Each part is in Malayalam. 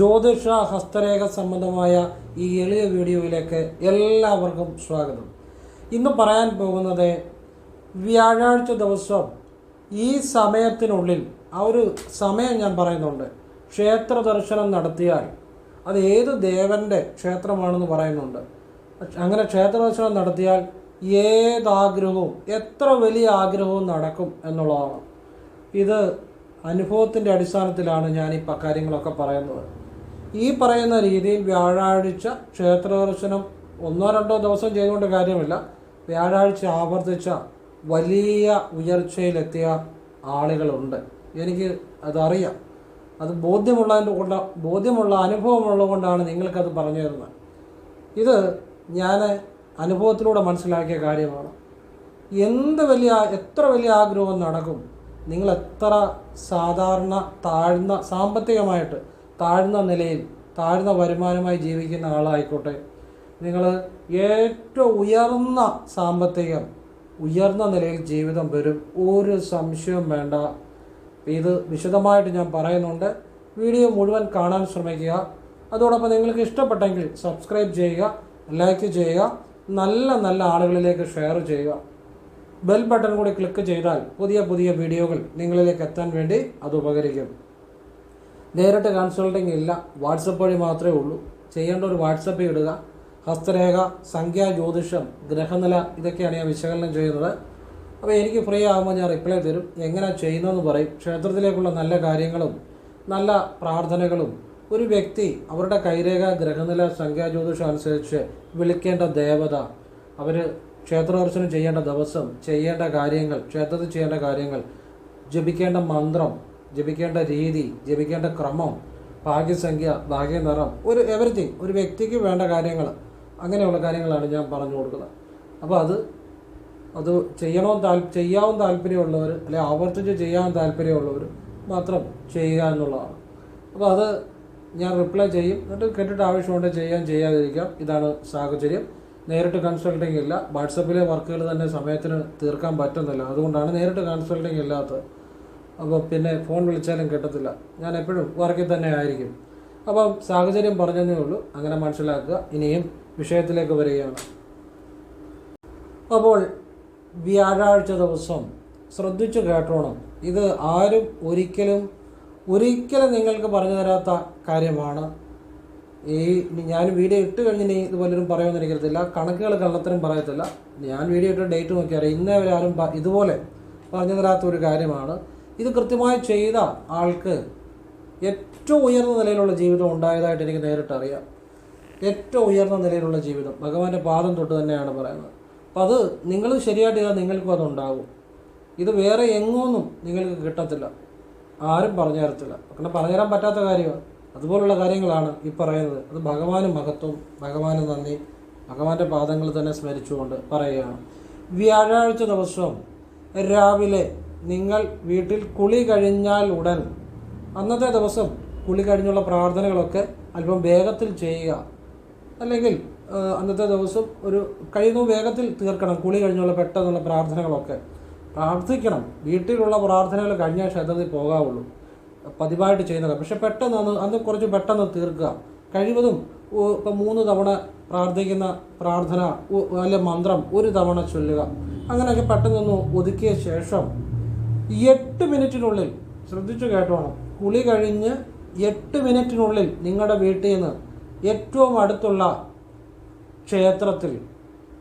ജ്യോതിഷ ഹസ്തരേഖ സംബന്ധമായ ഈ എളിയ വീഡിയോയിലേക്ക് എല്ലാവർക്കും സ്വാഗതം. ഇന്ന് പറയാൻ പോകുന്നത് വ്യാഴാഴ്ച ദിവസം ഈ സമയത്തിനുള്ളിൽ ആ ഒരു സമയം ഞാൻ പറയുന്നുണ്ട് ക്ഷേത്ര ദർശനം നടത്തിയാൽ അത് ഏത് ദേവന്റെ ക്ഷേത്രമാണെന്ന് പറയുന്നുണ്ട്. അങ്ങനെ ക്ഷേത്ര ദർശനം നടത്തിയാൽ ഏതാഗ്രഹവും എത്ര വലിയ ആഗ്രഹവും നടക്കും എന്നുള്ളതാണ്. ഇത് അനുഭവത്തിന്റെ അടിസ്ഥാനത്തിലാണ് ഞാൻ ഈ കാര്യങ്ങളൊക്കെ പറയുന്നത്. ഈ പറയുന്ന രീതിയിൽ വ്യാഴാഴ്ച ക്ഷേത്ര ദർശനം ഒന്നോ രണ്ടോ ദിവസം ചെയ്തുകൊണ്ട് കാര്യമില്ല. വ്യാഴാഴ്ച ആവർത്തിച്ച വലിയ ഉയർച്ചയിലെത്തിയ ആളുകളുണ്ട്. എനിക്ക് അതറിയാം. അത് ബോധ്യമുള്ളതിന്റെ കൊണ്ട് ബോധ്യമുള്ള അനുഭവമുള്ളത് കൊണ്ടാണ് നിങ്ങൾക്കത് പറഞ്ഞു തരുന്നത്. ഇത് ഞാൻ അനുഭവത്തിലൂടെ മനസ്സിലാക്കിയ കാര്യമാണ്. എന്ത് വലിയ എത്ര വലിയ ആഗ്രഹം നടക്കും? നിങ്ങൾ എത്ര സാധാരണ താഴ്ന്ന സാമ്പത്തികമായിട്ട് താഴ്ന്ന നിലയിൽ താഴ്ന്ന വരുമാനമായി ജീവിക്കുന്ന ആളായിക്കോട്ടെ. നിങ്ങൾ ഏറ്റവും ഉയർന്ന സാമ്പത്തികം ഉയർന്ന നിലയിൽ ജീവിതം വരും. ഒരു സംശയവും വേണ്ട. ഇത് വിശദമായിട്ട് ഞാൻ പറയുന്നുണ്ട്. വീഡിയോ മുഴുവൻ കാണാൻ ശ്രമിക്കുക. അതോടൊപ്പം നിങ്ങൾക്ക് ഇഷ്ടപ്പെട്ടെങ്കിൽ സബ്സ്ക്രൈബ് ചെയ്യുക ലൈക്ക് ചെയ്യുക നല്ല നല്ല ആളുകളിലേക്ക് ഷെയർ ചെയ്യുക. ബെൽ ബട്ടൺ കൂടി ക്ലിക്ക് ചെയ്താൽ പുതിയ പുതിയ വീഡിയോകൾ നിങ്ങളിലേക്ക് എത്താൻ വേണ്ടി അത് ഉപകരിക്കും. നേരിട്ട് കൺസൾട്ടിങ് ഇല്ല. വാട്സപ്പ് വഴി മാത്രമേ ഉള്ളൂ. ചെയ്യേണ്ട ഒരു വാട്സപ്പിൽ ഇടുക ഹസ്തരേഖ സംഖ്യാ ജ്യോതിഷം ഗ്രഹനില ഇതൊക്കെയാണ് ഞാൻ വിശകലനം ചെയ്യുന്നത്. അപ്പോൾ എനിക്ക് ഫ്രീ ആകുമ്പോൾ ഞാൻ റിപ്ലൈ തരും. എങ്ങനെ ചെയ്യുന്നതെന്ന് പറയും. ക്ഷേത്രത്തിലേക്കുള്ള നല്ല കാര്യങ്ങളും നല്ല പ്രാർത്ഥനകളും. ഒരു വ്യക്തി അവരുടെ കൈരേഖ ഗ്രഹനില സംഖ്യാ ജ്യോതിഷം അനുസരിച്ച് വിളിക്കേണ്ട ദേവത അവർ ക്ഷേത്രദർശനം ചെയ്യേണ്ട ദിവസം ചെയ്യേണ്ട കാര്യങ്ങൾ ക്ഷേത്രത്തിൽ ചെയ്യേണ്ട കാര്യങ്ങൾ ജപിക്കേണ്ട മന്ത്രം ജപിക്കേണ്ട രീതി ജപിക്കേണ്ട ക്രമം ഭാഗ്യസംഖ്യ ഭാഗ്യനിറം ഒരു എവറിത്തിങ് ഒരു വ്യക്തിക്ക് വേണ്ട കാര്യങ്ങൾ അങ്ങനെയുള്ള കാര്യങ്ങളാണ് ഞാൻ പറഞ്ഞു കൊടുക്കുന്നത്. അപ്പോൾ അത് അത് ചെയ്യണോ താൽ ചെയ്യാവും താല്പര്യമുള്ളവർ അല്ലെ ആവർത്തിച്ച് ചെയ്യാൻ താല്പര്യമുള്ളവർ മാത്രം ചെയ്യുക എന്നുള്ളതാണ്. അപ്പോൾ അത് ഞാൻ റിപ്ലൈ ചെയ്യും. എന്നിട്ട് കേട്ടിട്ട് ആവശ്യമുണ്ട് ചെയ്യാൻ ചെയ്യാതിരിക്കാം. ഇതാണ് സാഹചര്യം. നേരിട്ട് കൺസൾട്ടിങ് ഇല്ല. വാട്സപ്പിലെ വർക്കുകൾ തന്നെ സമയത്തിന് തീർക്കാൻ പറ്റുന്നില്ല. അതുകൊണ്ടാണ് നേരിട്ട് കൺസൾട്ടിങ് ഇല്ലാത്തത്. അപ്പോൾ പിന്നെ ഫോൺ വിളിച്ചാലും കിട്ടത്തില്ല. ഞാൻ എപ്പോഴും വർക്കിൽ തന്നെ ആയിരിക്കും. അപ്പം സാഹചര്യം പറഞ്ഞതേ ഉള്ളൂ. അങ്ങനെ മനസ്സിലാക്കുക. ഇനിയും വിഷയത്തിലേക്ക് വരികയാണ്. അപ്പോൾ വ്യാഴാഴ്ച ദിവസം ശ്രദ്ധിച്ചു കേട്ടോണം. ഇത് ആരും ഒരിക്കലും ഒരിക്കലും നിങ്ങൾക്ക് പറഞ്ഞു തരാത്ത കാര്യമാണ്. ഈ ഞാൻ വീഡിയോ ഇട്ട് കഴിഞ്ഞ് ഇനി ഇത് പലരും പറയുമെന്ന് കണക്കുകൾ കള്ളത്തരം പറയത്തില്ല. ഞാൻ വീഡിയോ ഇട്ട ഡേറ്റ് നോക്കി അറിയാം ഇന്നേ വരെ ആരും ഇതുപോലെ പറഞ്ഞു തരാത്ത ഒരു കാര്യമാണ്. ഇത് കൃത്യമായി ചെയ്ത ആൾക്ക് ഏറ്റവും ഉയർന്ന നിലയിലുള്ള ജീവിതം ഉണ്ടായതായിട്ട് എനിക്ക് നേരിട്ട് അറിയാം. ഏറ്റവും ഉയർന്ന നിലയിലുള്ള ജീവിതം. ഭഗവാന്റെ പാദം തൊട്ട് തന്നെയാണ് പറയുന്നത്. അപ്പം അത് നിങ്ങൾ ശരിയായിട്ട് ചെയ്താൽ നിങ്ങൾക്കും അതുണ്ടാകും ഇത് വേറെ എങ്ങൊന്നും നിങ്ങൾക്ക് കിട്ടത്തില്ല. ആരും പറഞ്ഞു തരത്തില്ല. അങ്ങനെ പറഞ്ഞു തരാൻ പറ്റാത്ത കാര്യമാണ്. അതുപോലുള്ള കാര്യങ്ങളാണ് ഈ പറയുന്നത്. അത് ഭഗവാന് മഹത്വം ഭഗവാന് നന്ദി ഭഗവാന്റെ പാദങ്ങൾ തന്നെ സ്മരിച്ചുകൊണ്ട് പറയുകയാണ്. വ്യാഴാഴ്ച ദിവസം രാവിലെ നിങ്ങൾ വീട്ടിൽ കുളി കഴിഞ്ഞാൽ ഉടൻ അന്നത്തെ ദിവസം കുളി കഴിഞ്ഞുള്ള പ്രാർത്ഥനകളൊക്കെ അല്പം വേഗത്തിൽ ചെയ്യുക. അല്ലെങ്കിൽ അന്നത്തെ ദിവസം ഒരു കഴിയുന്ന വേഗത്തിൽ തീർക്കണം. കുളി കഴിഞ്ഞുള്ള പെട്ടെന്നുള്ള പ്രാർത്ഥനകളൊക്കെ. പ്രാർത്ഥിക്കണം. വീട്ടിലുള്ള പ്രാർത്ഥനകൾ കഴിഞ്ഞ ക്ഷേത്രത്തിൽ പോകാവുള്ളൂ. പതിവായിട്ട് ചെയ്യുന്നത്. പക്ഷെ പെട്ടെന്ന് അന്ന് അന്ന് കുറച്ച് പെട്ടെന്ന് തീർക്കുക. കഴിവതും ഇപ്പം മൂന്ന് തവണ പ്രാർത്ഥിക്കുന്ന പ്രാർത്ഥന അല്ലെ മന്ത്രം ഒരു തവണ ചൊല്ലുക. അങ്ങനെയൊക്കെ പെട്ടെന്നൊന്ന് ഒതുക്കിയ ശേഷം എട്ട് മിനിറ്റിനുള്ളിൽ ശ്രദ്ധിച്ചു കേട്ടോണം. കുളി കഴിഞ്ഞ് എട്ട് മിനിറ്റിനുള്ളിൽ നിങ്ങളുടെ വീട്ടിൽ നിന്ന് ഏറ്റവും അടുത്തുള്ള ക്ഷേത്രത്തിൽ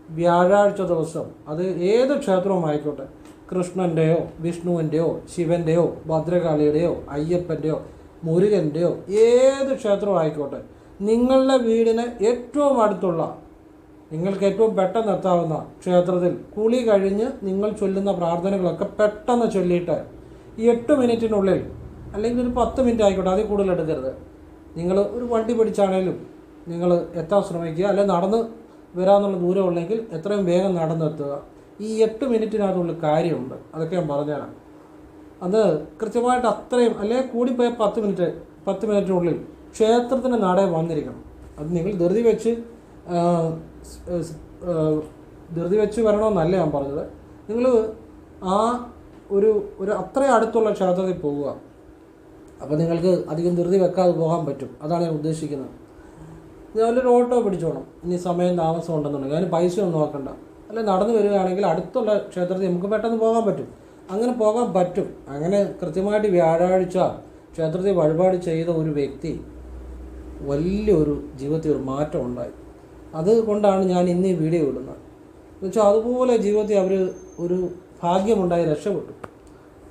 വ്യാഴാഴ്ച ദിവസം അത് ഏത് ക്ഷേത്രവും ആയിക്കോട്ടെ കൃഷ്ണന്റെയോ വിഷ്ണുവിന്റെയോ ശിവന്റെയോ ഭദ്രകാളിയുടെയോ അയ്യപ്പന്റെയോ മുരുകന്റെയോ ഏത് ക്ഷേത്രവും ആയിക്കോട്ടെ നിങ്ങളുടെ വീടിന് ഏറ്റവും അടുത്തുള്ള നിങ്ങൾക്ക് ഏറ്റവും പെട്ടെന്ന് എത്താവുന്ന ക്ഷേത്രത്തിൽ കുളി കഴിഞ്ഞ് നിങ്ങൾ ചൊല്ലുന്ന പ്രാർത്ഥനകളൊക്കെ പെട്ടെന്ന് ചൊല്ലിയിട്ട് ഈ എട്ട് മിനിറ്റിനുള്ളിൽ അല്ലെങ്കിൽ ഒരു പത്ത് മിനിറ്റ് ആയിക്കോട്ടെ അതിൽ കൂടുതൽ എടുക്കരുത്. നിങ്ങൾ ഒരു വണ്ടി പിടിച്ചാണേലും നിങ്ങൾ എത്താൻ ശ്രമിക്കുക. അല്ലെങ്കിൽ നടന്ന് വരാമെന്നുള്ള ദൂരം ഉള്ളെങ്കിൽ എത്രയും വേഗം നടന്നെത്തുക ഈ എട്ട് മിനിറ്റിനകത്തുള്ള കാര്യമുണ്ട്. അതൊക്കെ ഞാൻ പറഞ്ഞുതരാം. അത് കൃത്യമായിട്ട് അത്രയും അല്ലെങ്കിൽ കൂടിപ്പോയ പത്ത് മിനിറ്റ് പത്ത് മിനിറ്റിനുള്ളിൽ ക്ഷേത്രത്തിന് നടയെ വന്നിരിക്കണം. അത് നിങ്ങൾ ധൃതി വെച്ച് ധൃതി വെച്ച് വരണമെന്നല്ല ഞാൻ പറഞ്ഞത്. നിങ്ങൾ ആ ഒരു ഒരു അത്രയും അടുത്തുള്ള ക്ഷേത്രത്തിൽ പോവുക. അപ്പോൾ നിങ്ങൾക്ക് അധികം ധൃതി വെക്കാതെ പോകാൻ പറ്റും. അതാണ് ഞാൻ ഉദ്ദേശിക്കുന്നത്. നല്ലൊരു ഓട്ടോ പിടിച്ചോണം. ഇനി സമയം താമസം ഉണ്ടെന്നുണ്ടെങ്കിൽ. അതിന് പൈസ ഒന്നും നോക്കണ്ട. അല്ലെ നടന്നു വരികയാണെങ്കിൽ അടുത്തുള്ള ക്ഷേത്രത്തിൽ നമുക്ക് പെട്ടെന്ന് പോകാൻ പറ്റും. അങ്ങനെ പോകാൻ പറ്റും. അങ്ങനെ കൃത്യമായിട്ട് വ്യാഴാഴ്ച ക്ഷേത്രത്തിൽ വഴിപാട് ചെയ്ത ഒരു വ്യക്തി വലിയൊരു ജീവിതത്തിൽ ഒരു മാറ്റം ഉണ്ടായി. അതുകൊണ്ടാണ് ഞാൻ ഇന്ന് ഈ വീഡിയോ ഇടുന്നത്. എന്നുവെച്ചാൽ അതുപോലെ ജീവിതത്തിൽ അവർ ഒരു ഭാഗ്യമുണ്ടായി രക്ഷപ്പെട്ടു.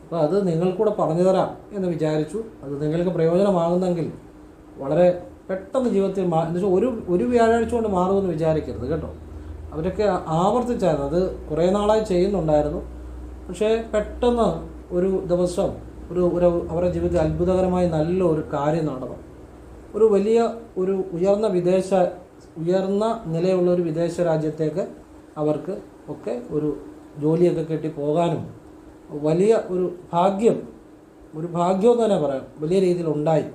അപ്പോൾ അത് നിങ്ങൾക്കൂടെ പറഞ്ഞു തരാം എന്ന് വിചാരിച്ചു. അത് നിങ്ങൾക്ക് പ്രയോജനമാകുന്നെങ്കിൽ വളരെ പെട്ടെന്ന് ജീവിതത്തിൽ മാ എന്നുവെച്ചാൽ ഒരു ഒരു വ്യാഴാഴ്ച കൊണ്ട് മാറുമെന്ന് വിചാരിക്കരുത് കേട്ടോ. അവരൊക്കെ ആവർത്തിച്ചായിരുന്നു. അത് കുറേ നാളായി ചെയ്യുന്നുണ്ടായിരുന്നു. പക്ഷേ പെട്ടെന്ന് ഒരു ദിവസം ഒരു ഒരു അവരുടെ ജീവിതത്തിൽ അത്ഭുതകരമായി നല്ല ഒരു കാര്യം നടന്നു. ഒരു വലിയ ഒരു ഉയർന്ന വിദേശ ഉയർന്ന നിലയുള്ള ഒരു വിദേശ രാജ്യത്തേക്ക് അവർക്ക് ഒക്കെ ഒരു ജോലിയൊക്കെ കിട്ടി പോകാനും വലിയ ഒരു ഭാഗ്യം ഒരു ഭാഗ്യം എന്ന് തന്നെ പറയാം. വലിയ രീതിയിൽ ഉണ്ടായി.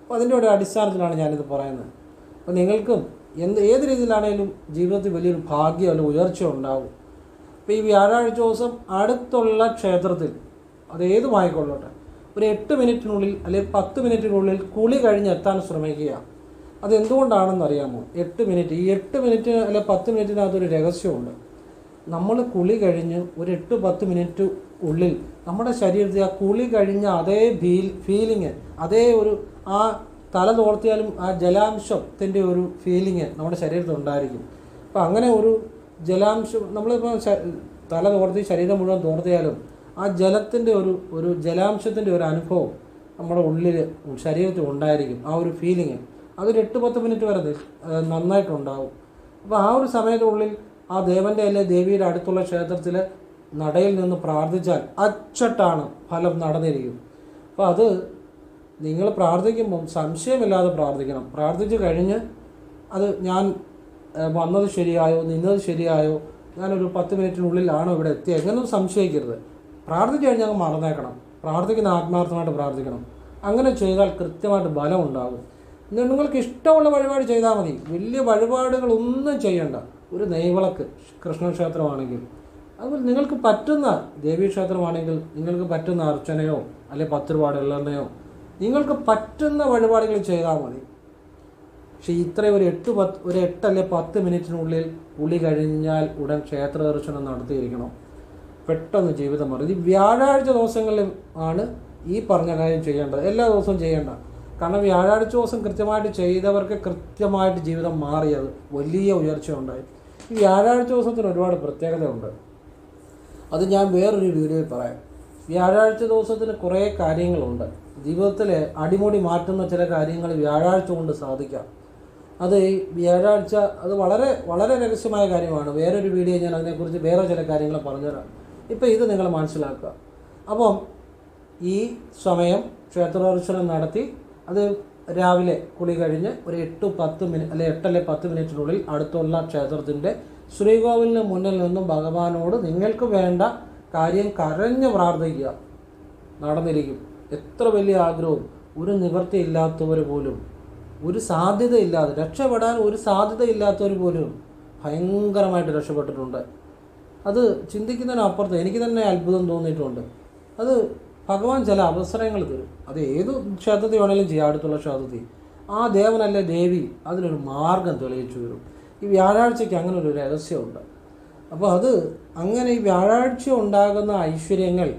അപ്പോൾ അതിന്റെ ഒരു അടിസ്ഥാനത്തിലാണ് ഞാനിത് പറയുന്നത്. അപ്പോൾ നിങ്ങൾക്കും എന്ത് ഏത് രീതിയിലാണെങ്കിലും ജീവിതത്തിൽ വലിയൊരു ഭാഗ്യം അല്ലെങ്കിൽ ഉയർച്ച ഉണ്ടാവും. അപ്പോൾ ഈ വ്യാഴാഴ്ച ദിവസം അടുത്തുള്ള ക്ഷേത്രത്തിൽ അത് ഏതുമായിക്കൊള്ളട്ടെ ഒരു എട്ട് മിനിറ്റിനുള്ളിൽ അല്ലെങ്കിൽ പത്ത് മിനിറ്റിനുള്ളിൽ കുളി കഴിഞ്ഞെത്താൻ ശ്രമിക്കുക. അതെന്തുകൊണ്ടാണെന്ന് അറിയാമോ എട്ട് മിനിറ്റ്. ഈ എട്ട് മിനിറ്റ് അല്ലെ പത്ത് മിനിറ്റിനകത്തൊരു രഹസ്യമുണ്ട്. നമ്മൾ കുളി കഴിഞ്ഞ് ഒരു എട്ട് പത്ത് മിനിറ്റ് ഉള്ളിൽ നമ്മുടെ ശരീരത്തിൽ ആ കുളി കഴിഞ്ഞ അതേ ഫീൽ ഫീലിങ് അതേ ഒരു ആ തല തോർത്തിയാലും ആ ജലാംശത്തിന്റെ ഒരു ഫീലിങ് നമ്മുടെ ശരീരത്തിൽ ഉണ്ടായിരിക്കും. അപ്പം അങ്ങനെ ഒരു ജലാംശം നമ്മളിപ്പോൾ തല തോർത്തി ശരീരം മുഴുവൻ തോർത്തിയാലും ആ ജലത്തിന്റെ ഒരു ഒരു ജലാംശത്തിന്റെ ഒരു അനുഭവം നമ്മുടെ ഉള്ളിൽ ശരീരത്തിൽ ഉണ്ടായിരിക്കും. ആ ഒരു ഫീലിങ്. അതൊരു എട്ട് പത്ത് മിനിറ്റ് വരെ നന്നായിട്ടുണ്ടാവും. അപ്പോൾ ആ ഒരു സമയത്തിനുള്ളിൽ ആ ദേവന്റെ അല്ലെ ദേവിയുടെ അടുത്തുള്ള ക്ഷേത്രത്തിൽ നടയിൽ നിന്ന് പ്രാർത്ഥിച്ചാൽ അച്ചട്ടാണ് ഫലം നടന്നിരിക്കും. അപ്പോൾ അത് നിങ്ങൾ പ്രാർത്ഥിക്കുമ്പം സംശയമില്ലാതെ പ്രാർത്ഥിക്കണം. പ്രാർത്ഥിച്ചു കഴിഞ്ഞ് അത് ഞാൻ വന്നത് ശരിയായോ നിന്നത് ശരിയായോ ഞാനൊരു പത്ത് മിനിറ്റിനുള്ളിലാണോ ഇവിടെ എത്തിയത്? എങ്ങനെയൊന്നും സംശയിക്കരുത്. പ്രാർത്ഥിച്ചു കഴിഞ്ഞാൽ മറന്നേക്കണം. പ്രാർത്ഥിക്കുന്ന ആത്മാർത്ഥമായിട്ട് പ്രാർത്ഥിക്കണം. അങ്ങനെ ചെയ്താൽ കൃത്യമായിട്ട് ബലം ഉണ്ടാകും നിങ്ങൾക്ക് ഇഷ്ടമുള്ള വഴിപാട് ചെയ്താൽ മതി. വലിയ വഴിപാടുകളൊന്നും ചെയ്യണ്ട. ഒരു നെയ്വിളക്ക് കൃഷ്ണക്ഷേത്രമാണെങ്കിൽ. അതുപോലെ നിങ്ങൾക്ക് പറ്റുന്ന ദേവീക്ഷേത്രമാണെങ്കിൽ നിങ്ങൾക്ക് പറ്റുന്ന അർച്ചനയോ അല്ലെങ്കിൽ പത്ത് രൂപയുടെ എള്ളെണ്ണയോ നിങ്ങൾക്ക് പറ്റുന്ന വഴിപാടുകൾ ചെയ്താൽ മതി. പക്ഷേ ഇത്രയും ഒരു എട്ട് പത്ത് ഒരു എട്ടല്ലേ പത്ത് മിനിറ്റിനുള്ളിൽ പുളി കഴിഞ്ഞാൽ ഉടൻ ക്ഷേത്ര ദർശനം നടത്തിയിരിക്കണം. പെട്ടെന്ന് ജീവിതം മാറും. ഇത് വ്യാഴാഴ്ച ദിവസങ്ങളിൽ ആണ് ഈ പറഞ്ഞ കാര്യം ചെയ്യേണ്ടത്. എല്ലാ ദിവസവും ചെയ്യേണ്ട. കാരണം വ്യാഴാഴ്ച ദിവസം കൃത്യമായിട്ട് ചെയ്തവർക്ക് കൃത്യമായിട്ട് ജീവിതം മാറിയത് വലിയ ഉയർച്ച ഉണ്ടായി ഈ വ്യാഴാഴ്ച ദിവസത്തിന് ഒരുപാട് പ്രത്യേകതയുണ്ട്. അത് ഞാൻ വേറൊരു വീഡിയോയിൽ പറയാം. വ്യാഴാഴ്ച ദിവസത്തിന് കുറേ കാര്യങ്ങളുണ്ട്. ജീവിതത്തിൽ അടിമുടി മാറ്റുന്ന ചില കാര്യങ്ങൾ വ്യാഴാഴ്ച കൊണ്ട് സാധിക്കാം. അത് ഈ വ്യാഴാഴ്ച അത് വളരെ വളരെ രഹസ്യമായ കാര്യമാണ്. വേറൊരു വീഡിയോ ഞാൻ അതിനെക്കുറിച്ച് വേറെ ചില കാര്യങ്ങൾ പറഞ്ഞുതരാം. ഇപ്പം ഇത് നിങ്ങൾ മനസ്സിലാക്കുക. അപ്പം ഈ സമയം ക്ഷേത്രദർശനം നടത്തി അത് രാവിലെ കുളി കഴിഞ്ഞ് ഒരു എട്ട് പത്ത് മിനിറ്റ് അല്ലെ എട്ടല്ലെ പത്ത് മിനിറ്റിനുള്ളിൽ അടുത്തുള്ള ക്ഷേത്രത്തിന്റെ ശ്രീകോവിലിന് മുന്നിൽ നിന്നും ഭഗവാനോട് നിങ്ങൾക്ക് വേണ്ട കാര്യം കരഞ്ഞ് പ്രാർത്ഥിക്കുക. നടന്നിരിക്കും. എത്ര വലിയ ആഗ്രഹവും. ഒരു നിവൃത്തിയില്ലാത്തവർ പോലും. ഒരു സാധ്യതയില്ലാതെ രക്ഷപ്പെടാൻ ഒരു സാധ്യതയില്ലാത്തവർ പോലും ഭയങ്കരമായിട്ട് രക്ഷപ്പെട്ടിട്ടുണ്ട്. അത് ചിന്തിക്കുന്നതിനപ്പുറത്ത് എനിക്ക് തന്നെ അത്ഭുതം തോന്നിയിട്ടുണ്ട്. അത് ഭഗവാൻ ചില അവസരങ്ങൾ തരും. അത് ഏത് ക്ഷേത്രത്തിൽ വേണമെങ്കിലും ചെയ്യാം അടുത്തുള്ള ക്ഷേത്രത്തിൽ. ആ ദേവനല്ല ദേവി അതിനൊരു മാർഗം തെളിയിച്ചു വരും ഈ വ്യാഴാഴ്ചയ്ക്ക് അങ്ങനെ ഒരു രഹസ്യമുണ്ട്. അപ്പോൾ അത് അങ്ങനെ ഈ വ്യാഴാഴ്ച ഉണ്ടാകുന്ന ഐശ്വര്യങ്ങൾ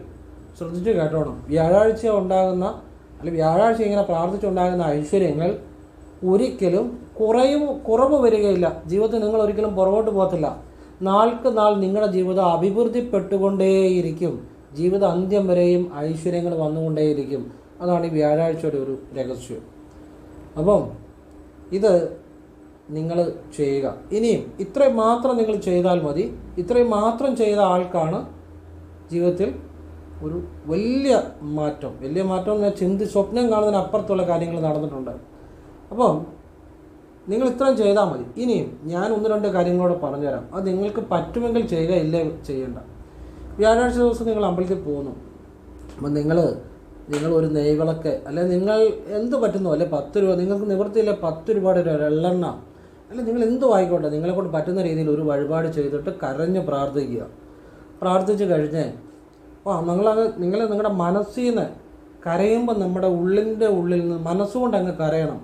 ശ്രദ്ധിച്ച് കേട്ടോണം. വ്യാഴാഴ്ച ഉണ്ടാകുന്ന അല്ലെങ്കിൽ വ്യാഴാഴ്ച ഇങ്ങനെ പ്രാർത്ഥിച്ചുണ്ടാകുന്ന ഐശ്വര്യങ്ങൾ ഒരിക്കലും കുറയും കുറവ് വരികയില്ല. ജീവിതത്തിൽ നിങ്ങൾ ഒരിക്കലും പുറകോട്ട് പോകത്തില്ല. നാൾക്ക് നാൾ നിങ്ങളുടെ ജീവിതം അഭിവൃദ്ധിപ്പെട്ടുകൊണ്ടേയിരിക്കും. ജീവിത അന്ത്യം വരെയും ഐശ്വര്യങ്ങൾ വന്നുകൊണ്ടേയിരിക്കും. അതാണ് ഈ വ്യാഴാഴ്ചയുടെ ഒരു രഹസ്യം. അപ്പം ഇത് നിങ്ങൾ ചെയ്യുക. ഇനിയും ഇത്രയും മാത്രം നിങ്ങൾ ചെയ്താൽ മതി. ഇത്രയും മാത്രം ചെയ്ത ആൾക്കാണ് ജീവിതത്തിൽ ഒരു വലിയ മാറ്റം. വലിയ മാറ്റം എന്ന് ചിന്തി സ്വപ്നം കാണുന്നതിന് അപ്പുറത്തുള്ള കാര്യങ്ങൾ നടന്നിട്ടുണ്ട്. അപ്പം നിങ്ങൾ ഇത്രയും ചെയ്താൽ മതി. ഇനിയും ഞാൻ ഒന്ന് രണ്ട് കാര്യങ്ങളോട് പറഞ്ഞുതരാം. അത് നിങ്ങൾക്ക് പറ്റുമെങ്കിൽ ചെയ്യുക ഇല്ലേ ചെയ്യണ്ട. വ്യാഴാഴ്ച ദിവസം നിങ്ങൾ അമ്പലത്തിൽ പോകുന്നു. അപ്പം നിങ്ങൾ നിങ്ങൾ ഒരു നെയ്വിളക്ക് അല്ലെ നിങ്ങൾ എന്ത് പറ്റുന്നു? അല്ലെ പത്ത് രൂപ നിങ്ങൾക്ക് നിവൃത്തിയില്ല പത്ത് രൂപയുടെ ഒരു എള്ളെണ്ണ. അല്ലെ നിങ്ങൾ എന്ത് ആയിക്കോട്ടെ നിങ്ങളെ കൊണ്ട് പറ്റുന്ന രീതിയിൽ ഒരു വഴിപാട് ചെയ്തിട്ട് കരഞ്ഞ് പ്രാർത്ഥിക്കുക. പ്രാർത്ഥിച്ച് കഴിഞ്ഞ് ഓ നിങ്ങളത് നിങ്ങൾ നിങ്ങളുടെ മനസ്സിൽ നിന്ന് കരയുമ്പോൾ നമ്മുടെ ഉള്ളിന്റെ ഉള്ളിൽ നിന്ന് മനസ്സുകൊണ്ട് അങ്ങ് കരയണം.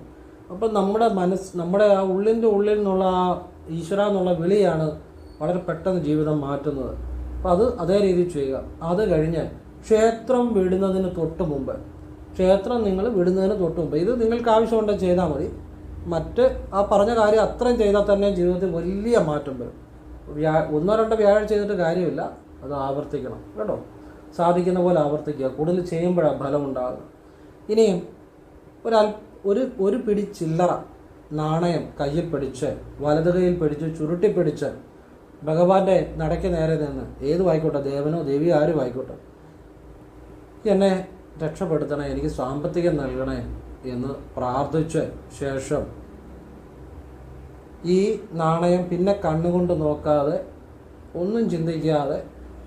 അപ്പം നമ്മുടെ മനസ്സ് നമ്മുടെ ആ ഉള്ളിന്റെ ഉള്ളിൽ നിന്നുള്ള ആ ഈശ്വര എന്നുള്ള വിളിയാണ് വളരെ പെട്ടെന്ന് ജീവിതം മാറ്റുന്നത്. അപ്പോൾ അത് അതേ രീതിയിൽ ചെയ്യുക. അത് കഴിഞ്ഞ് ക്ഷേത്രം വിടുന്നതിന് തൊട്ട് മുമ്പ് ക്ഷേത്രം നിങ്ങൾ വിടുന്നതിന് തൊട്ട് മുമ്പ് ഇത് നിങ്ങൾക്ക് ആവശ്യമുണ്ടെങ്കിൽ ചെയ്താൽ മതി. മറ്റ് ആ പറഞ്ഞ കാര്യം അത്രയും ചെയ്താൽ തന്നെ ജീവിതത്തിൽ വലിയ മാറ്റം വരും. വ്യാ ഒന്നോ രണ്ടോ വ്യാഴം ചെയ്തിട്ട് കാര്യമില്ല. അത് ആവർത്തിക്കണം കേട്ടോ. സാധിക്കുന്ന പോലെ ആവർത്തിക്കുക. കൂടുതൽ ചെയ്യുമ്പോഴാണ് ഫലം ഉണ്ടാകുക ഇനിയും ഒരു ഒരു ഒരു പിടി ചില്ലറ നാണയം കയ്യിൽ പിടിച്ച് വലത് കൈയിൽ പിടിച്ച് ചുരുട്ടി പിടിച്ച് ഭഗവാന്റെ നടയ്ക്ക് നേരെ നിന്ന് ഏത് ആയിക്കോട്ടെ ദേവനോ ദേവിയോ ആരും ആയിക്കോട്ടെ എന്നെ രക്ഷപ്പെടുത്തണേ എനിക്ക് സാമ്പത്തികം നൽകണേ എന്ന് പ്രാർത്ഥിച്ച ശേഷം ഈ നാണയം പിന്നെ കണ്ണുകൊണ്ട് നോക്കാതെ ഒന്നും ചിന്തിക്കാതെ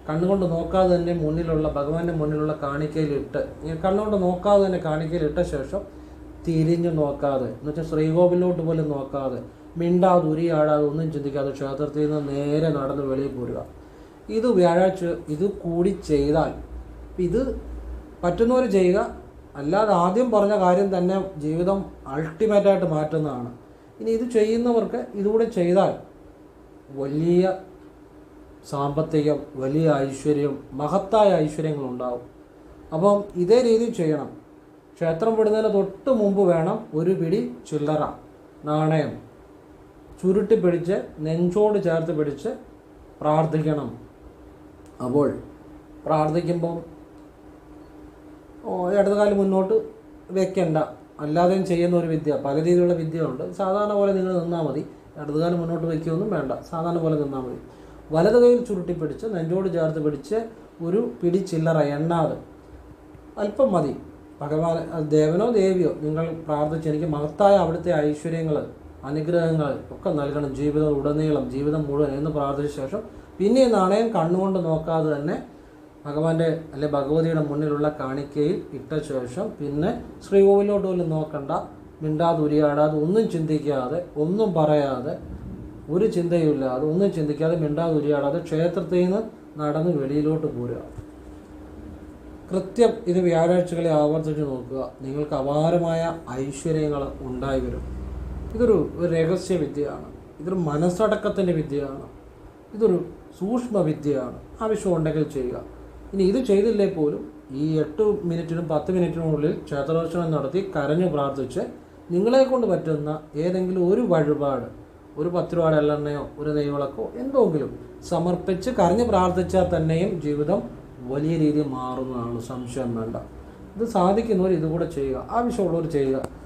കണ്ണുകൊണ്ട് നോക്കാതെ തന്നെ മുന്നിലുള്ള ഭഗവാന്റെ മുന്നിലുള്ള കാണിക്കയിലിട്ട് കണ്ണുകൊണ്ട് നോക്കാതെ തന്നെ കാണിക്കയിലിട്ട ശേഷം തിരിഞ്ഞു നോക്കാതെ എന്നുവെച്ചാൽ ശ്രീകോവിലോട്ട് പോലും നോക്കാതെ മിണ്ടാതെ ഉരിയാടാതെ ഒന്നും ചിന്തിക്കാതെ ക്ഷേത്രത്തിൽ നിന്ന് നേരെ നടന്ന് വെളിയിൽ പോരുക. ഇത് വ്യാഴാഴ്ച ഇത് കൂടി ചെയ്താൽ ഇത് പറ്റുന്നവർ ചെയ്യുക. അല്ലാതെ ആദ്യം പറഞ്ഞ കാര്യം തന്നെ ജീവിതം അൾട്ടിമേറ്റായിട്ട് മാറ്റുന്നതാണ്. ഇനി ഇത് ചെയ്യുന്നവർക്ക് ഇതുകൂടെ ചെയ്താൽ വലിയ സാമ്പത്തികം വലിയ ഐശ്വര്യം മഹത്തായ ഐശ്വര്യങ്ങളുണ്ടാവും അപ്പം ഇതേ രീതിയിൽ ചെയ്യണം. ക്ഷേത്രം വിടുന്നതിന് തൊട്ട് മുമ്പ് വേണം ഒരു പിടി ചില്ലറ നാണയം. ചുരുട്ടി പിടിച്ച് നെഞ്ചോട് ചേർത്ത് പിടിച്ച് പ്രാർത്ഥിക്കണം. അപ്പോൾ പ്രാർത്ഥിക്കുമ്പം ഇടതുകാലം മുന്നോട്ട് വെക്കണ്ട. അല്ലാതെയും ചെയ്യുന്ന ഒരു വിദ്യ പല രീതിയിലുള്ള വിദ്യയുണ്ട് സാധാരണ പോലെ നിങ്ങൾ നിന്നാൽ മതി. ഇടതുകാലം മുന്നോട്ട് വയ്ക്കുകയൊന്നും വേണ്ട. സാധാരണ പോലെ നിന്നാൽ മതി. വലത് കൈയിൽ ചുരുട്ടി പിടിച്ച് നെഞ്ചോട് ചേർത്ത് പിടിച്ച് ഒരു പിടി ചില്ലറ എണ്ണാതെ അല്പം മതി. ഭഗവാൻ ദേവനോ ദേവിയോ നിങ്ങൾ പ്രാർത്ഥിച്ച് എനിക്ക് മഹത്തായ അവിടുത്തെ ഐശ്വര്യങ്ങൾ അനുഗ്രഹങ്ങൾ ഒക്കെ നൽകണം. ജീവിതം ഉടനീളം ജീവിതം മുഴുവൻ എന്ന് പ്രാർത്ഥിച്ച ശേഷം പിന്നെ ഈ നാണയം കണ്ണുകൊണ്ട് നോക്കാതെ തന്നെ ഭഗവാന്റെ അല്ലെ ഭഗവതിയുടെ മുന്നിലുള്ള കാണിക്കയിൽ ഇട്ട ശേഷം പിന്നെ ശ്രീകോവിലോട്ട് പോലും നോക്കണ്ട. മിണ്ടാതെ ഉരിയാടാതെ ഒന്നും ചിന്തിക്കാതെ ഒന്നും പറയാതെ ഒരു ചിന്തയുമില്ലാതെ ഒന്നും ചിന്തിക്കാതെ മിണ്ടാതെ ഉരിയാടാതെ ക്ഷേത്രത്തിൽ നിന്ന് നടന്ന് വെളിയിലോട്ട് പോരുക. കൃത്യം ഇത് വ്യാഴാഴ്ചകളെ ആവർത്തിച്ച് നോക്കുക. നിങ്ങൾക്ക് അപാരമായ ഐശ്വര്യങ്ങൾ ഉണ്ടായി വരും. ഇതൊരു രഹസ്യ വിദ്യയാണ്. ഇതൊരു മനസ്സടക്കത്തിന്റെ വിദ്യയാണ്. ഇതൊരു സൂക്ഷ്മ വിദ്യയാണ്. ആവശ്യമുണ്ടെങ്കിൽ ചെയ്യുക. ഇനി ഇത് ചെയ്തില്ലേ പോലും ഈ എട്ട് മിനിറ്റിനും പത്ത് മിനിറ്റിനുള്ളിൽ ക്ഷേത്രദർശനം നടത്തി കരഞ്ഞു പ്രാർത്ഥിച്ച് നിങ്ങളെ കൊണ്ട് പറ്റുന്ന ഏതെങ്കിലും ഒരു വഴിപാട് ഒരു പത്ത് രൂപയുടെ എള്ളെണ്ണയോ ഒരു നെയ്വിളക്കോ എന്തെങ്കിലും സമർപ്പിച്ച് കരഞ്ഞു പ്രാർത്ഥിച്ചാൽ തന്നെയും ജീവിതം വലിയ രീതിയിൽ മാറുന്നതാണ് സംശയം വേണ്ട. ഇത് സാധിക്കുന്നവർ ഇതുകൂടെ ചെയ്യുക. ആവശ്യമുള്ളവർ ചെയ്യുക.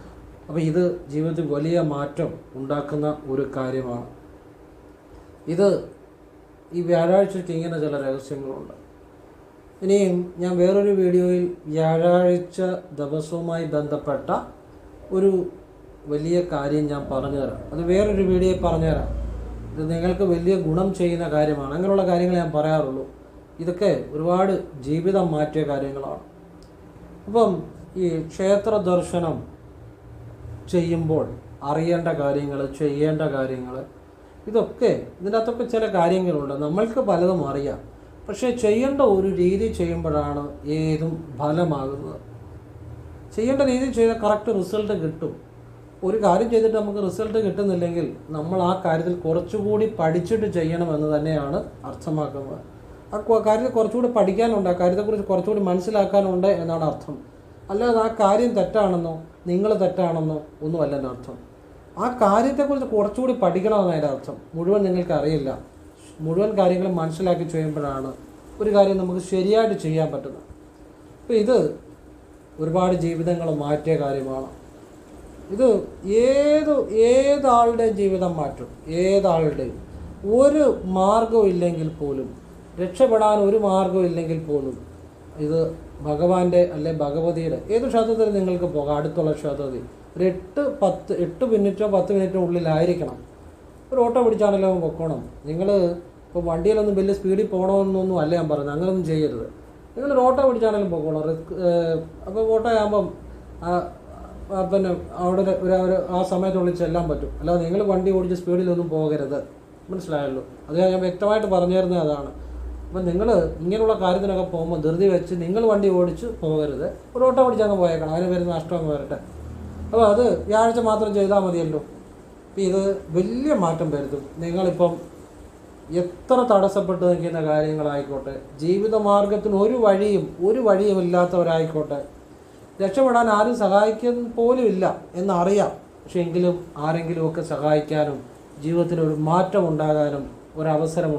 അപ്പോൾ ഇത് ജീവിതത്തിൽ വലിയ മാറ്റം ഉണ്ടാക്കുന്ന ഒരു കാര്യമാണ്. ഇത് ഈ വ്യാഴാഴ്ചയ്ക്ക് ഇങ്ങനെ ചില രഹസ്യങ്ങളുണ്ട്. ഇനിയും ഞാൻ വേറൊരു വീഡിയോയിൽ വ്യാഴാഴ്ച ദിവസവുമായി ബന്ധപ്പെട്ട ഒരു വലിയ കാര്യം ഞാൻ പറഞ്ഞുതരാം അത് വേറൊരു വീഡിയോയിൽ പറഞ്ഞുതരാം ഇത് നിങ്ങൾക്ക് വലിയ ഗുണം ചെയ്യുന്ന കാര്യമാണ്. അങ്ങനെയുള്ള കാര്യങ്ങൾ ഞാൻ പറയാറുള്ളൂ. ഇതൊക്കെ ഒരുപാട് ജീവിതം മാറ്റിയ കാര്യങ്ങളാണ്. അപ്പം ഈ ക്ഷേത്ര ദർശനം ചെയ്യുമ്പോൾ അറിയേണ്ട കാര്യങ്ങൾ ചെയ്യേണ്ട കാര്യങ്ങൾ ഇതൊക്കെ ഇതിന്റെ അകത്തൊക്കെ ചില കാര്യങ്ങളുണ്ട്. നമ്മൾക്ക് പലതും അറിയാം. പക്ഷേ ചെയ്യേണ്ട ഒരു രീതി ചെയ്യുമ്പോഴാണ് ഏതും ഫലമാകുന്നത്. ചെയ്യേണ്ട രീതി ചെയ്താൽ കറക്റ്റ് റിസൾട്ട് കിട്ടും. ഒരു കാര്യം ചെയ്തിട്ട് നമുക്ക് റിസൾട്ട് കിട്ടുന്നില്ലെങ്കിൽ നമ്മൾ ആ കാര്യത്തിൽ കുറച്ചുകൂടി പഠിച്ചിട്ട് ചെയ്യണമെന്ന് തന്നെയാണ് അർത്ഥമാക്കുന്നത്. ആ കാര്യത്തിൽ കുറച്ചുകൂടി പഠിക്കാനുണ്ട്. ആ കാര്യത്തെക്കുറിച്ച് കുറച്ചുകൂടി മനസ്സിലാക്കാനുണ്ട് എന്നാണ് അർത്ഥം. അല്ലാതെ ആ കാര്യം തെറ്റാണെന്നോ നിങ്ങൾ തെറ്റാണെന്നോ ഒന്നുമല്ല എന്റെ അർത്ഥം. ആ കാര്യത്തെക്കുറിച്ച് കുറച്ചുകൂടി പഠിക്കണമെന്ന് അതിന്റെ അർത്ഥം. മുഴുവൻ നിങ്ങൾക്ക് അറിയില്ല. മുഴുവൻ കാര്യങ്ങളും മനസ്സിലാക്കി ചെയ്യുമ്പോഴാണ് ഒരു കാര്യം നമുക്ക് ശരിയായിട്ട് ചെയ്യാൻ പറ്റുന്നത്. അപ്പോൾ ഇത് ഒരുപാട് ജീവിതങ്ങൾ മാറ്റിയ കാര്യമാണ്. ഇത് ഏത് ഏതാളുടെയും ജീവിതം മാറ്റും. ഏതാളുടെയും. ഒരു മാർഗവും ഇല്ലെങ്കിൽ പോലും രക്ഷപ്പെടാൻ ഒരു മാർഗവും ഇല്ലെങ്കിൽ പോലും ഇത് ഭഗവാന്റെ അല്ലെ ഭഗവതിയുടെ ഏത് ക്ഷേത്രത്തിൽ നിങ്ങൾക്ക് പോകാം? അടുത്തുള്ള ക്ഷേത്രത്തിൽ. ഒരു എട്ട് പത്ത് എട്ട് മിനിറ്റോ പത്ത് മിനിറ്റോ ഉള്ളിലായിരിക്കണം. ഒരു ഓട്ടോ പിടിച്ചാണല്ലോ പൊക്കോണം. നിങ്ങൾ ഇപ്പോൾ വണ്ടിയിലൊന്നും വലിയ സ്പീഡിൽ പോകണമെന്നൊന്നും അല്ല ഞാൻ പറഞ്ഞത്. അങ്ങനെയൊന്നും ചെയ്യരുത്. നിങ്ങളൊരു ഓട്ടോ പിടിച്ചാണെങ്കിലും പൊക്കോണം. റിസ്ക് അപ്പോൾ ഓട്ടോ ആകുമ്പം പിന്നെ അവിടെ ഒരു- ആ സമയത്തുള്ളിൽ ചെല്ലാൻ പറ്റും. അല്ലാതെ നിങ്ങൾ വണ്ടി ഓടിച്ച് സ്പീഡിലൊന്നും പോകരുത്. മനസ്സിലായല്ലോ? അത് ഞാൻ വ്യക്തമായിട്ട് പറഞ്ഞു തരുന്നത് അതാണ്. അപ്പം നിങ്ങൾ ഇങ്ങനെയുള്ള കാര്യത്തിനൊക്കെ പോകുമ്പോൾ ധൃതി വെച്ച് നിങ്ങൾ വണ്ടി ഓടിച്ച് പോകരുത്. ഒരു ഓട്ടോ ഓടിച്ച് അങ്ങ് പോയേക്കണം. അതിന് വരുന്ന നഷ്ടം അങ്ങ് വരട്ടെ. അപ്പോൾ അത് വ്യാഴാഴ്ച മാത്രം ചെയ്താൽ മതിയല്ലോ. അപ്പം ഇത് വലിയ മാറ്റം വരുത്തും. നിങ്ങളിപ്പം എത്ര തടസ്സപ്പെട്ട് നിൽക്കുന്ന കാര്യങ്ങളായിക്കോട്ടെ ജീവിതമാർഗത്തിന് ഒരു വഴിയും ഒരു വഴിയും ഇല്ലാത്തവരായിക്കോട്ടെ രക്ഷപ്പെടാൻ ആരും സഹായിക്കാൻ പോലും ഇല്ല എന്നറിയാം. പക്ഷെ എങ്കിലും ആരെങ്കിലുമൊക്കെ സഹായിക്കാനും ജീവിതത്തിൽ ഒരു മാറ്റം ഉണ്ടാകാനും ഒരവസരം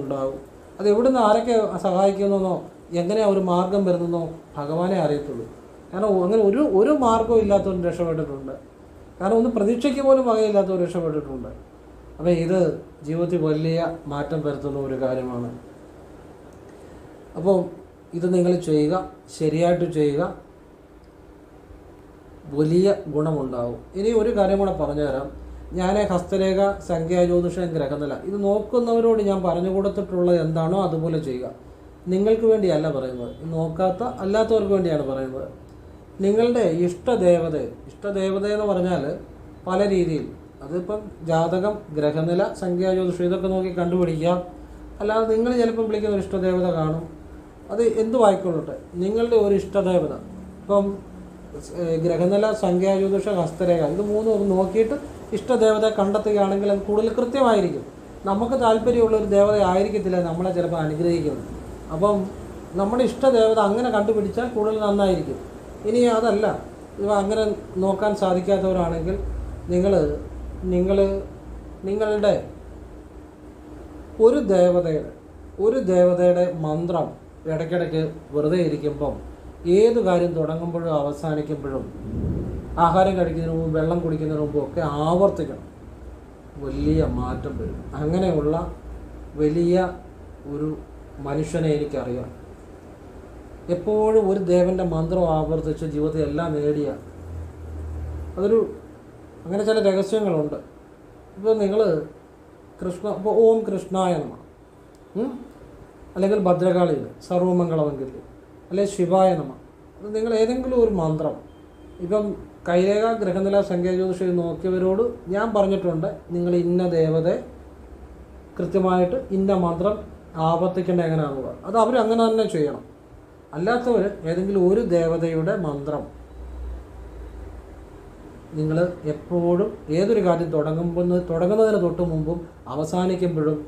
ഉണ്ടാകും എവിടെ നിന്ന് ആരൊക്കെ സഹായിക്കുന്നതെന്നോ എങ്ങനെയാ ഒരു മാർഗം വരുന്നതെന്നോ ഭഗവാനെ അറിയത്തുള്ളൂ. കാരണം അങ്ങനെ ഒരു ഒരു മാർഗവും ഇല്ലാത്തവൻ രക്ഷപ്പെട്ടിട്ടുണ്ട്. കാരണം ഒന്ന് പ്രതീക്ഷയ്ക്ക് പോലും വകയില്ലാത്തവർ രക്ഷപ്പെട്ടിട്ടുണ്ട്. അപ്പോൾ ഇത് ജീവിതത്തിൽ വലിയ മാറ്റം വരുത്തുന്ന ഒരു കാര്യമാണ്. അപ്പോൾ ഇത് നിങ്ങൾ ചെയ്യുക ശരിയായിട്ട് ചെയ്യുക. വലിയ ഗുണമുണ്ടാവും. ഇനി ഒരു കാര്യം കൂടെ പറഞ്ഞുതരാം. ഞാൻ ഹസ്തരേഖ സംഖ്യാ സംഖ്യാജ്യോതിഷം ഗ്രഹനില. ഇത് നോക്കുന്നവരോട് ഞാൻ പറഞ്ഞു കൊടുത്തിട്ടുള്ളത് എന്താണോ അതുപോലെ ചെയ്യുക. നിങ്ങൾക്ക് വേണ്ടിയല്ല പറയുന്നത്. നോക്കാത്ത അല്ലാത്തവർക്ക് വേണ്ടിയാണ് പറയുന്നത്. നിങ്ങളുടെ ഇഷ്ടദേവത ഇഷ്ടദേവത എന്ന് പറഞ്ഞാൽ പല രീതിയിൽ. അതിപ്പം ജാതകം ഗ്രഹനില സംഖ്യാ ജ്യോതിഷം ഇതൊക്കെ നോക്കി കണ്ടുപിടിക്കാം അല്ലാതെ നിങ്ങൾ ചിലപ്പം വിളിക്കുന്ന ഒരു ഇഷ്ടദേവത കാണും. അത് എന്തുവായിക്കൊള്ളട്ടെ നിങ്ങളുടെ ഒരു ഇഷ്ടദേവത. ഇപ്പം ഗ്രഹനില സംഖ്യാ സംഖ്യാജ്യോതിഷ ഹസ്തരേഖ ഇത് മൂന്നും നോക്കിയിട്ട് ഇഷ്ടദേവത കണ്ടെത്തുകയാണെങ്കിൽ അത് കൂടുതൽ കൃത്യമായിരിക്കും. നമുക്ക് താല്പര്യമുള്ള ഒരു ദേവത ആയിരിക്കത്തില്ല നമ്മളെ ചിലപ്പോൾ അനുഗ്രഹിക്കുന്നത്. അപ്പം നമ്മുടെ ഇഷ്ടദേവത അങ്ങനെ കണ്ടുപിടിച്ചാൽ കൂടുതൽ നന്നായിരിക്കും. ഇനി അതല്ല. ഇവ അങ്ങനെ നോക്കാൻ സാധിക്കാത്തവരാണെങ്കിൽ നിങ്ങൾ നിങ്ങൾ നിങ്ങളുടെ ഒരു ദേവതയുടെ ഒരു ദേവതയുടെ മന്ത്രം ഇടയ്ക്കിടയ്ക്ക് വെറുതെ ഇരിക്കുമ്പം ഏത് കാര്യം തുടങ്ങുമ്പോഴും അവസാനിക്കുമ്പോഴും ആഹാരം കഴിക്കുന്നതിന് മുമ്പ് വെള്ളം കുടിക്കുന്നതിന് മുമ്പും ഒക്കെ ആവർത്തിക്കണം. വലിയ മാറ്റം വരും. അങ്ങനെയുള്ള വലിയ ഒരു മനുഷ്യനെ എനിക്കറിയാം. എപ്പോഴും ഒരു ദേവന്റെ മന്ത്രം ആവർത്തിച്ച് ജീവിതത്തെ എല്ലാം നേടിയ അതൊരു അങ്ങനെ ചില രഹസ്യങ്ങളുണ്ട്. ഇപ്പോൾ നിങ്ങൾ കൃഷ്ണ ഇപ്പോൾ ഓം കൃഷ്ണായ നമ. അല്ലെങ്കിൽ ഭദ്രകാളിയിൽ സർവമംഗളമെങ്കിൽ അല്ലെങ്കിൽ ശിവായ നമ. നിങ്ങൾ ഏതെങ്കിലും ഒരു മന്ത്രം. ഇപ്പം കൈരേഖ ഗ്രഹനില സംഖ്യാജ്യോതിഷം നോക്കിയവരോട് ഞാൻ പറഞ്ഞിട്ടുണ്ട് നിങ്ങൾ ഇന്ന ദേവതയെ കൃത്യമായിട്ട് ഇന്ന മന്ത്രം ആവർത്തിക്കേണ്ട എങ്ങനെയാണുള്ളത് അത് അവർ അങ്ങനെ തന്നെ ചെയ്യണം. അല്ലാത്തവർ ഏതെങ്കിലും ഒരു ദേവതയുടെ മന്ത്രം നിങ്ങൾ എപ്പോഴും ഏതൊരു കാര്യം തുടങ്ങുമ്പോൾ തുടങ്ങുന്നതിന് തൊട്ട് മുമ്പും അവസാനിക്കുമ്പോഴും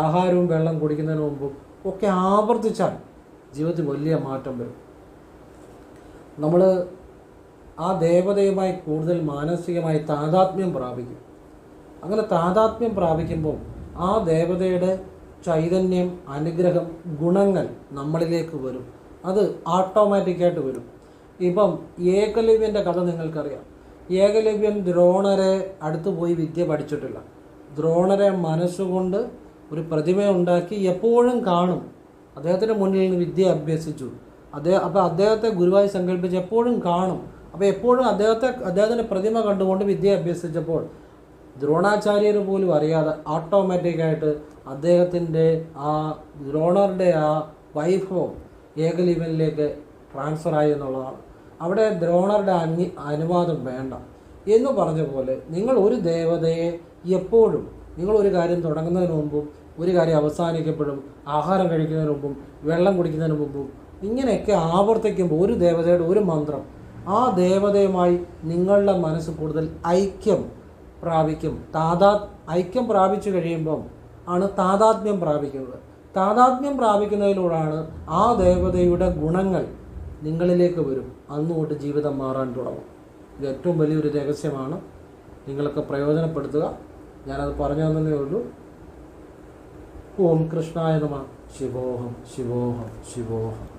ആഹാരവും വെള്ളം കുടിക്കുന്നതിന് മുമ്പും ഒക്കെ ആവർത്തിച്ചാൽ ജീവിതത്തിൽ വലിയ മാറ്റം വരും. നമ്മൾ ആ ദേവതയുമായി കൂടുതൽ മാനസികമായി താതാത്മ്യം പ്രാപിക്കും. അങ്ങനെ താതാത്മ്യം പ്രാപിക്കുമ്പോൾ ആ ദേവതയുടെ ചൈതന്യം അനുഗ്രഹം ഗുണങ്ങൾ നമ്മളിലേക്ക് വരും. അത് ഓട്ടോമാറ്റിക്കായിട്ട് വരും. ഇപ്പം ഏകലവ്യന്റെ കഥ നിങ്ങൾക്കറിയാം. ഏകലവ്യൻ ദ്രോണരെ അടുത്ത് പോയി വിദ്യ പഠിച്ചിട്ടില്ല. ദ്രോണരെ മനസ്സുകൊണ്ട് ഒരു പ്രതിമ ഉണ്ടാക്കി എപ്പോഴും കാണും. അദ്ദേഹത്തിന്റെ മുന്നിൽ നിന്ന് വിദ്യ അഭ്യസിച്ചു. അദ്ദേഹം അപ്പോൾ അദ്ദേഹത്തെ ഗുരുവായി സങ്കല്പിച്ച് എപ്പോഴും കാണും. അപ്പോൾ എപ്പോഴും അദ്ദേഹത്തെ അദ്ദേഹത്തിന്റെ പ്രതിമ കണ്ടുകൊണ്ട് വിദ്യ അഭ്യസിച്ചപ്പോൾ ദ്രോണാചാര്യർ പോലും അറിയാതെ ഓട്ടോമാറ്റിക്കായിട്ട് അദ്ദേഹത്തിന്റെ ആ ദ്രോണറുടെ ആ വൈഭവം ഏകലീവനിലേക്ക് ട്രാൻസ്ഫർ ആയി എന്നുള്ളതാണ്. അവിടെ ദ്രോണറുടെ അംഗി അനുവാദം വേണ്ട. എന്ന് പറഞ്ഞ പോലെ നിങ്ങൾ ഒരു ദേവതയെ എപ്പോഴും നിങ്ങൾ ഒരു കാര്യം തുടങ്ങുന്നതിന് മുമ്പും ഒരു കാര്യം അവസാനിക്കപ്പെടും ആഹാരം കഴിക്കുന്നതിന് മുമ്പും വെള്ളം കുടിക്കുന്നതിന് മുമ്പും ഇങ്ങനെയൊക്കെ ആവർത്തിക്കുമ്പോൾ ഒരു ദേവതയുടെ ഒരു മന്ത്രം ആ ദേവതയുമായി നിങ്ങളുടെ മനസ്സ് കൂടുതൽ ഐക്യം പ്രാപിക്കും. താതാ ഐക്യം പ്രാപിച്ചു കഴിയുമ്പം ആണ് താതാത്മ്യം പ്രാപിക്കുന്നത്. താതാത്മ്യം പ്രാപിക്കുന്നതിലൂടെയാണ് ആ ദേവതയുടെ ഗുണങ്ങൾ നിങ്ങളിലേക്ക് വരും. അന്ന് തൊട്ട് ജീവിതം മാറാൻ തുടങ്ങും. ഇത് ഏറ്റവും വലിയൊരു രഹസ്യമാണ്. നിങ്ങളൊക്കെ പ്രയോജനപ്പെടുത്തുക. ഞാനത് പറഞ്ഞു തന്നേ ഉള്ളൂ. ഓം കൃഷ്ണായ നമ. ശിവോഹം ശിവോഹം ശിവോഹം.